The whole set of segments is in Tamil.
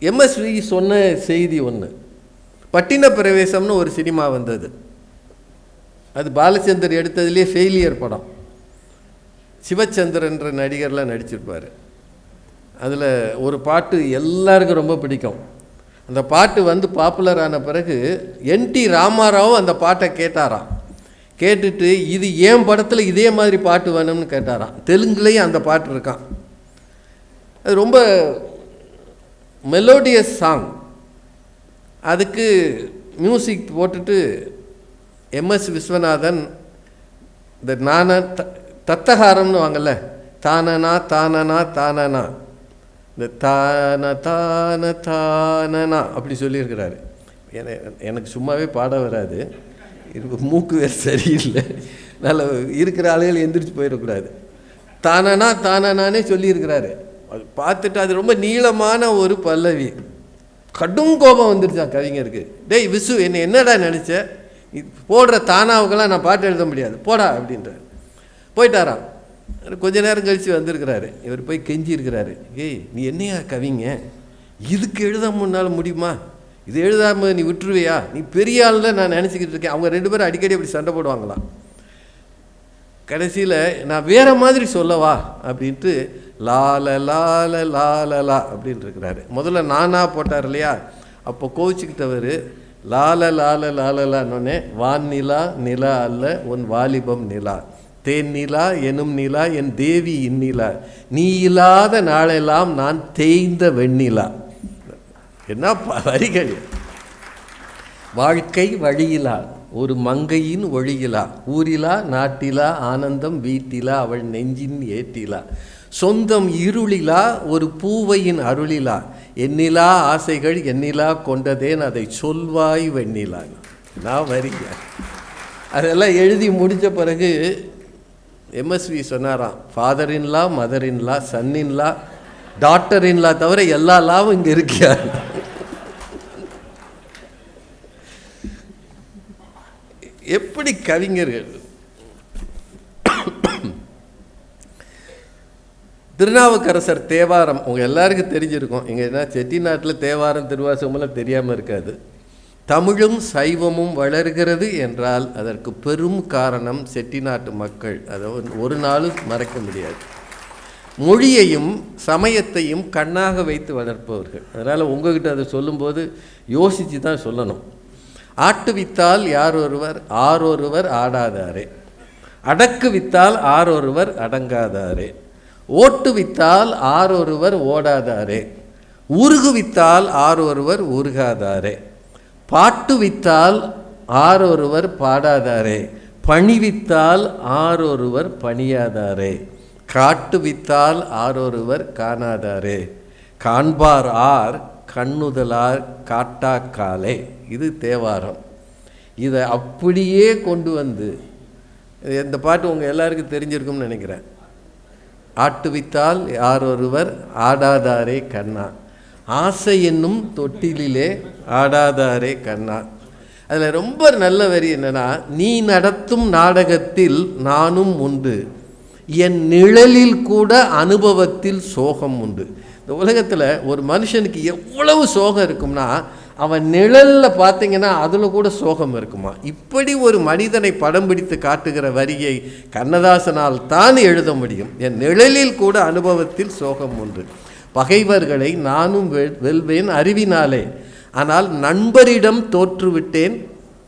எம்எஸ்வி சொன்ன செய்தி ஒன்று பட்டின பிரவேசம்னு ஒரு சினிமா வந்தது. அது பாலச்சந்தர் எடுத்ததுலேயே ஃபெயிலியர் படம். சிவச்சந்திரன்ற நடிகர்லாம் நடிச்சிருப்பார். அதில் ஒரு பாட்டு எல்லாருக்கும் ரொம்ப பிடிக்கும். அந்த பாட்டு வந்து பாப்புலர் ஆன பிறகு என்டி ராமாராவும் அந்த பாட்டை கேட்டாராம். கேட்டுட்டு இது ஏன் படத்தில் இதே மாதிரி பாட்டு வேணும்னு கேட்டாராம். தெலுங்குலேயும் அந்த பாட்டு இருக்கான் அது ரொம்ப மெலோடியஸ் சாங் அதுக்கு மியூசிக் போட்டுட்டு எம்எஸ் விஸ்வநாதன் இந்த நான த தத்தகாரம்னு வாங்கல்ல தானனா தானனா தானனா. இந்த தான தான தானனா அப்படி சொல்லியிருக்கிறாரு. எனக்கு சும்மாவே பாட வராது. இது மூக்கு வேறு சரியில்லை. நல்ல இருக்கிற ஆளுகள் எந்திரிச்சு போயிடக்கூடாது. தானனா தானனானே சொல்லியிருக்கிறாரு. அது பார்த்துட்டு அது ரொம்ப நீளமான ஒரு பல்லவி. கடும் கோபம் வந்துருச்சான் கவிஞருக்கு. டேய் விசு என்னை என்னடா நினச்ச? போடுற தானாவுக்கெல்லாம் நான் பாட்டு எழுத முடியாது. போடா அப்படின்றார். போயிட்டாராம். கொஞ்ச நேரம் கழித்து வந்திருக்கிறாரு. இவர் போய் கெஞ்சி இருக்கிறாரு ஏய் நீ என்னையா கவிங்க? இதுக்கு எழுத முன்னால் முடியுமா? இது எழுதாமல் நீ விட்டுருவியா? நீ பெரிய ஆளில் நான் நினச்சிக்கிட்டு இருக்கேன். அவங்க ரெண்டு பேரும் அடிக்கடி அப்படி சண்டை போடுவாங்களாம். கடைசியில் நான் வேற மாதிரி சொல்லவா அப்படின்ட்டு லால லால லால லா அப்படின்னு இருக்கிறாரு. முதல்ல நானா போட்டார் இல்லையா? அப்போ கோவிச்சுக்கிட்டவர் லால லால லாலலான்னொன்னே வான் நிலா நிலா அல்ல உன் வாலிபம் நிலா. தேன் நிலா எனும் நிலா என் தேவி இந்நிலா. நீ இல்லாத நாளெல்லாம் நான் தேய்ந்த வெண்ணிலா. என்ன வரிகள்? வாழ்க்கை வழியிலா? ஒரு மங்கையின் ஒழியிலா ஊரிலா நாட்டிலா ஆனந்தம் வீட்டிலா அவள் நெஞ்சின் ஏற்றிலா சொந்தம் இருளிலா ஒரு பூவையின் அருளிலா. எண்ணிலா ஆசைகள் எண்ணிலா கொண்டதேன் அதை சொல்வாய் வெண்ணிலா. நான் வரிங்க. அதெல்லாம் எழுதி முடித்த பிறகு எம்எஸ்வி சொன்னாராம் father in law mother in law son in law doctor in law தவிர எல்லா லாவும் இங்கே இருக்கியா? எப்படி கவிஞர்கள்? திருநாவுக்கரசர் தேவாரம் உங்கள் எல்லாருக்கும் தெரிஞ்சிருக்கும். இங்கே என்ன செட்டிநாட்டில் தேவாரம் திருவாசகமெல்லாம் தெரியாமல் இருக்காது. தமிழும் சைவமும் வளர்கிறது என்றால் அதற்கு பெரும் காரணம் செட்டிநாட்டு மக்கள். அதை ஒரு நாளும் மறக்க முடியாது. மொழியையும் சமயத்தையும் கண்ணாக வைத்து வளர்ப்பவர்கள். அதனால் உங்ககிட்ட அதை சொல்லும்போது யோசித்து தான் சொல்லணும். ஆட்டுவித்தால் யார் ஒருவர் ஆரொருவர் ஆடாதாரே. அடக்கு வித்தால் ஆரொருவர் அடங்காதாரே. ஓட்டு வித்தால் ஆரொருவர் ஓடாதாரே. உருகு வித்தால் ஆரொருவர் உருகாதாரே. பாட்டு வித்தால் ஆரொருவர் பாடாதாரே. பணிவித்தால் ஆரொருவர் பணியாதாரே. காட்டு வித்தால் ஆரொருவர் காணாதாரே. காண்பார் ஆர் கண்ணுதலார் காட்டாக்காலே. இது தேவாரம். இதை அப்படியே கொண்டு வந்து இந்த பாட்டு உங்கள் எல்லாருக்கும் தெரிஞ்சிருக்கும்னு நினைக்கிறேன். ஆட்டுவித்தால் யார் ஒருவர் ஆடாதாரே கண்ணா. ஆசை என்னும் தொட்டிலிலே ஆடாதாரே கண்ணா. அதில் ரொம்ப நல்ல வரி என்னன்னா நீ நடத்தும் நாடகத்தில் நானும் உண்டு. என் நிழலில் கூட அனுபவத்தில் சோகம் உண்டு. இந்த உலகத்தில் ஒரு மனுஷனுக்கு எவ்வளவு சோகம் இருக்கும்னா அவன் நிழலில் பார்த்தீங்கன்னா அதில் கூட சோகம் இருக்குமா? இப்படி ஒரு மனிதனை படம் பிடித்து காட்டுகிற வரியை கண்ணதாசனால் தான் எழுத முடியும். என் நிழலில் கூட அனுபவத்தில் சோகம் உண்டு. பகைவர்களை நானும் வெல்வேன் அறிவினாலே. ஆனால் நண்பரிடம் தோற்றுவிட்டேன்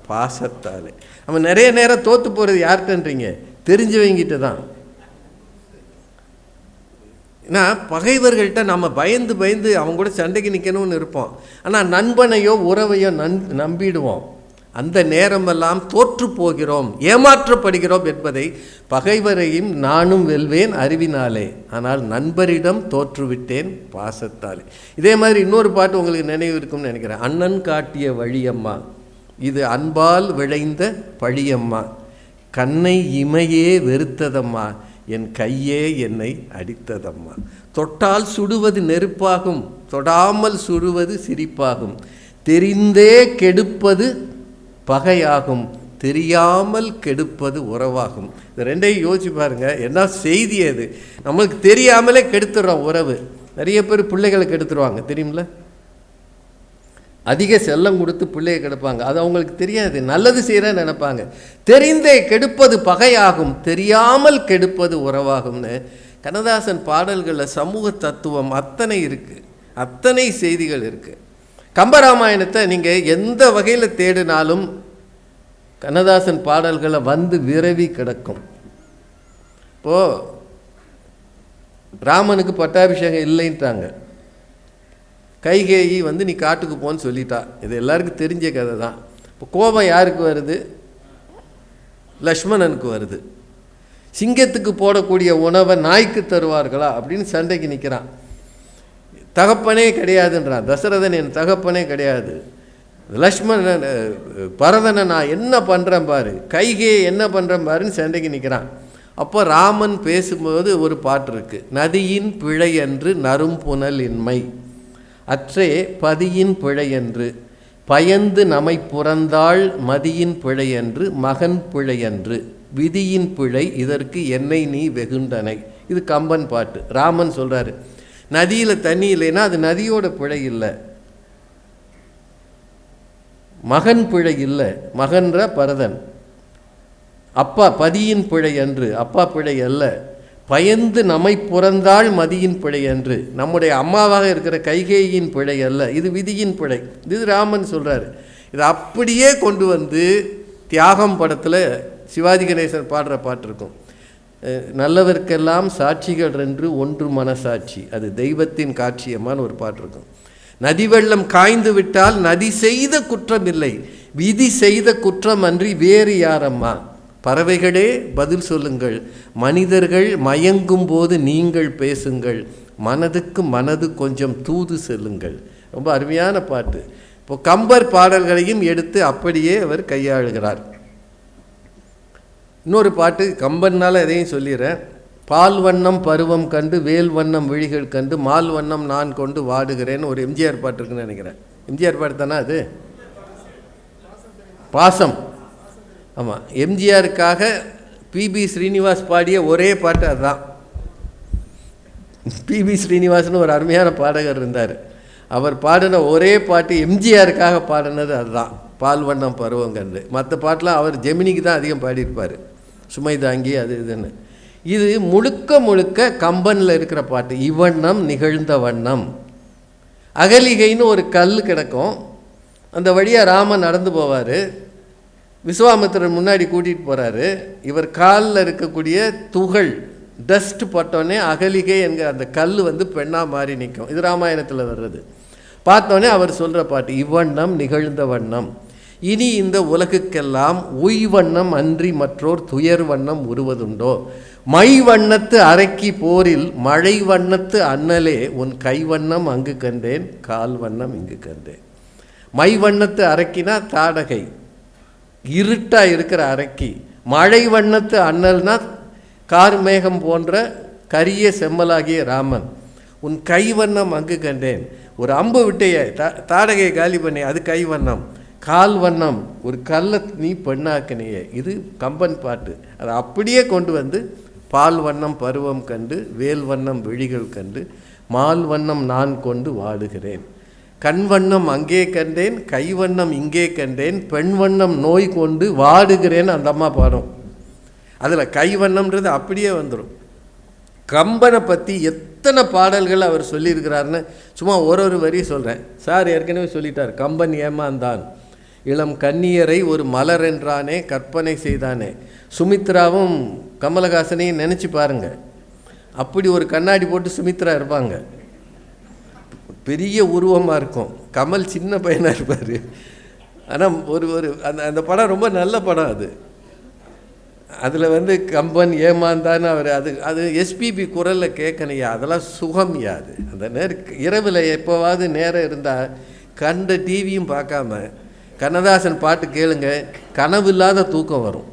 பாசத்தாலே. அவன் நிறைய நேரம் தோற்று போகிறது யார்கிட்டன்றீங்க? தெரிஞ்சவங்கிட்ட தான். ஏன்னா பகைவர்கள்ட்ட நம்ம பயந்து பயந்து அவங்க கூட சண்டைக்கு நிற்கணும்னு இருப்போம். ஆனால் நண்பனையோ உறவையோ நன் நம்பிடுவோம். அந்த நேரமெல்லாம் தோற்று போகிறோம் ஏமாற்றப்படுகிறோம் என்பதை பகைவரையும் நானும் வெல்வேன் அறிவினாலே. ஆனால் நண்பரிடம் தோற்றுவிட்டேன் பாசத்தாலே. இதே மாதிரி இன்னொரு பாட்டு உங்களுக்கு நினைவு இருக்கும்னு நினைக்கிறேன். அண்ணன் காட்டிய வழியம்மா. இது அன்பால் விளைந்த பழியம்மா. கண்ணை இமையே வெறுத்ததம்மா. என் கையே என்னை அடித்ததம்மா. தொட்டால் சுடுவது நெருப்பாகும் தொடாமல் சுடுவது சிரிப்பாகும். தெரிந்தே கெடுப்பது பகையாகும் தெரியாமல் கெடுப்பது உறவாகும். இது ரெண்டையும் யோசிச்சு பாருங்கள் என்ன செய்தி அது? நம்மளுக்கு தெரியாமலே கெடுத்துடுறோம் உறவு. நிறைய பேர் பிள்ளைகளை கெடுத்துருவாங்க தெரியுமில்ல? அதிக செல்லம் கொடுத்து பிள்ளைய கெடுப்பாங்க. அது அவங்களுக்கு தெரியாது. நல்லது செய்கிறேன்னு நினைப்பாங்க. தெரிந்தே கெடுப்பது பகையாகும். தெரியாமல் கெடுப்பது உறவாகும்னு கண்ணதாசன் பாடல்களில் சமூக தத்துவம் அத்தனை இருக்குது அத்தனை செய்திகள் இருக்குது கம்பராமாயணத்தை நீங்கள் எந்த வகையில் தேடினாலும் கண்ணதாசன் பாடல்களை வந்து விரவி கிடக்கும். இப்போது ராமனுக்கு பட்டாபிஷேகம் இல்லைன்ட்டாங்க கைகேயி வந்து நீ காட்டுக்கு போன்னு சொல்லிட்டா. இது எல்லாருக்கும் தெரிஞ்ச கதை தான். இப்போ கோபம் யாருக்கு வருது? லக்ஷ்மணனுக்கு வருது. சிங்கத்துக்கு போடக்கூடிய உணவை நாய்க்கு தருவார்களா? அப்படின்னு சண்டைக்கு நிற்கிறான் தகப்பனே கிடையாதுன்றான். தசரதன் என் தகப்பனே கிடையாது. லக்ஷ்மணன் பரதனை நான் என்ன பண்ணுறேன் பாரு. கைகே என்ன பண்ணுறேன் பாருன்னு சண்டைக்கு நிற்கிறான் அப்போ ராமன் பேசும்போது ஒரு பாட்டு இருக்குது நதியின் பிழை என்று நரும்புணல் இன்மை அற்றே பதியின் பிழையன்று. பயந்து நமை புறந்தாள் மதியின் பிழையன்று மகன் பிழையன்று. விதியின் பிழை இதற்கு என்னை நீ வெகுண்டனை. இது கம்பன் பாட்டு. ராமன் சொல்றாரு நதியில் தண்ணி இல்லைன்னா அது நதியோட பிழை இல்லை. மகன் பிழை இல்லை மகன்ற பரதன். அப்பா பதியின் பிழை அன்று அப்பா பிழை அல்ல. பயந்து நம்மை புறந்தாள் மதியின் பிழை அன்று நம்முடைய அம்மாவாக இருக்கிற கைகேயின் பிழை அல்ல. இது விதியின் பிழை. இது ராமன் சொல்கிறாரு இதை அப்படியே கொண்டு வந்து தியாகம் படத்தில் சிவாஜி கணேசன் பாடுற பாட்டு இருக்கும். நல்லவர்க்கெல்லாம் சாட்சிகள் என்று ஒன்று மனசாட்சி. அது தெய்வத்தின் காட்சியமான ஒரு பாட்டு இருக்கும். நதி வெள்ளம் காய்ந்து விட்டால் நதி செய்த குற்றம் இல்லை. விதி செய்த குற்றம் அன்றி வேறு யாரம்மா பறவைகளே பதில் சொல்லுங்கள். மனிதர்கள் மயங்கும் போது நீங்கள் பேசுங்கள். மனதுக்கு மனது கொஞ்சம் தூது செல்லுங்கள். ரொம்ப அருமையான பாட்டு. இப்போ கம்பர் பாடல்களையும் எடுத்து அப்படியே அவர் கையாளுகிறார். இன்னொரு பாட்டு கம்பன்னால் எதையும் சொல்லிடுறேன். பால் வண்ணம் பருவம் கண்டு வேல் வண்ணம் விழிகள் கண்டு மால் வண்ணம் நான் கொண்டு வாடுகிறேன்னு ஒரு எம்ஜிஆர் பாட்டு இருக்குன்னு நினைக்கிறேன். எம்ஜிஆர் பாட்டு தானே அது? பாசம். ஆமாம் எம்ஜிஆருக்காக பிபி ஸ்ரீனிவாஸ் பாடிய ஒரே பாட்டு அதுதான். பிபி ஸ்ரீனிவாசன் ஒரு அருமையான பாடகர் இருந்தார். அவர் பாடின ஒரே பாட்டு எம்ஜிஆருக்காக பாடினது அதுதான். பால் வண்ணம் மற்ற பாட்டெலாம் அவர் ஜெமினிக்கு தான் அதிகம் பாடியிருப்பார். சுமை தாங்கி அது இதுன்னு. இது முழுக்க முழுக்க கம்பனில் இருக்கிற பாட்டு. இவ்வண்ணம் நிகழ்ந்த வண்ணம். அகலிகைன்னு ஒரு கல் கிடக்கும். அந்த வழியாக ராமன் நடந்து போவார். விஸ்வாமித்திரன் முன்னாடி கூட்டிகிட்டு போகிறாரு இவர் காலில் இருக்கக்கூடிய துகள் டஸ்ட் பட்டோன்னே அகலிகை என்கிற அந்த கல் வந்து பெண்ணாக மாறி நிற்கும் இது ராமாயணத்தில் வர்றது. பார்த்தோன்னே அவர் சொல்கிற பாட்டு இவ்வண்ணம் நிகழ்ந்த வண்ணம். இனி இந்த உலகுக்கெல்லாம் உய்வண்ணம் அன்றி மற்றோர் துயர் வண்ணம் உருவதுண்டோ? மை வண்ணத்து அரைக்கி போரில் மழை வண்ணத்து அண்ணலே உன் கை வண்ணம் அங்கு கண்டேன் கால் வண்ணம் இங்கு கண்டேன். மை வண்ணத்து அரக்கினா தாடகை இருட்டாக இருக்கிற அரக்கி மழை வண்ணத்து அண்ணல்னா கார் மேகம் போன்ற கரிய செம்மலாகிய ராமன். உன் கைவண்ணம் அங்கு கண்டேன். ஒரு அம்பு விட்டைய தா தாடகையை காலி பண்ணி அது கை வண்ணம். கால் வண்ணம். ஒரு கல்லை நீ பெண்ணாக்கினியே. இது கம்பன் பாட்டு. அதை அப்படியே கொண்டு வந்து பால் வண்ணம் பருவம் கண்டு வேல் வண்ணம் விழிகள் கண்டு மால் வண்ணம் நான் கொண்டு வாடுகிறேன். கண் வண்ணம் அங்கே கண்டேன் கை வண்ணம் இங்கே கண்டேன் பெண் வண்ணம் நோய் கொண்டு வாடுகிறேன்னு அந்த அம்மா பாடும். அதில் கை வண்ணம்ன்றது அப்படியே வந்துடும் கம்பனை பற்றி எத்தனை பாடல்கள் அவர் சொல்லியிருக்கிறாருன்னு சும்மா ஒரு ஒரு வரி சொல்கிறேன் சார் ஏற்கனவே சொல்லிட்டார் கம்பன் ஏமாந்தான். இளம் கன்னியரை ஒரு மலர் என்றானே கற்பனை செய்தானே. சுமித்ராவும் கமலஹாசனையும் நினச்சி பாருங்கள் அப்படி ஒரு கண்ணாடி போட்டு சுமித்ரா இருப்பாங்க. பெரிய உருவமாக இருக்கும். கமல் சின்ன பையனாக இருப்பார். ஆனால் ஒரு ஒரு அந்த அந்த படம் ரொம்ப நல்ல படம் அது. அதில் வந்து கம்பன் ஏமாந்தான்னு அவர் அது அது எஸ்பிபி குரலில் கேட்கணையா அதெல்லாம் சுகம்யா அது. அந்த நேர இரவில் எப்போவாவது நேரம் இருந்தால் கண்ட டிவியும் பார்க்காம கண்ணதாசன் பாட்டு கேளுங்க கனவு இல்லாத தூக்கம் வரும்.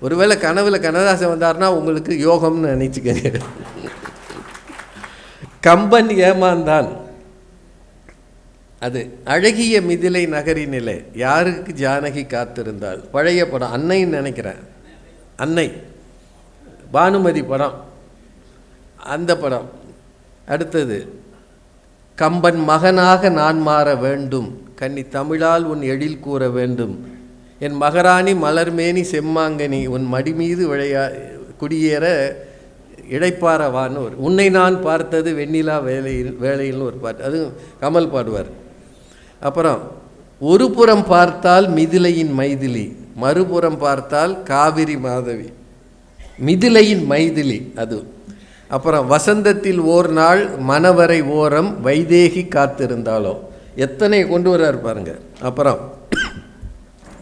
ஒருவேளை கனவில் கண்ணதாசன் வந்தார்னா உங்களுக்கு யோகம்னு நினச்சிக்கங்க. கம்பன் ஏமாந்தான். அது அழகிய மிதிலை நகரினிலே யாருக்கு ஜானகி காத்திருந்தாள்? பழைய படம். அன்னைன்னு நினைக்கிறேன். அன்னை. பானுமதி படம். அந்த படம். அடுத்தது கம்பன் மகனாக நான் மாற வேண்டும். கன்னி தமிழால் உன் எழில் கூற வேண்டும். என் மகராணி மலர்மேனி செம்மாங்கனி உன் மடி மீது விளையா குடியேற இடைப்பாரவான்னு ஒரு உன்னை நான் பார்த்தது வெண்ணிலா வேலையில் வேலையில்னு ஒரு பாட்டு. அதுவும் கமல் பாடுவார். அப்புறம் ஒரு புறம் பார்த்தால் மிதிலையின் மைதிலி மறுபுறம் பார்த்தால் காவிரி மாதவி. மிதிலையின் மைதிலி அது. அப்புறம் வசந்தத்தில் ஓர் நாள் மணவரை ஓரம் வைதேகி காத்திருந்தாலோ. எத்தனை கொண்டு வர்றார் பாருங்க. அப்புறம்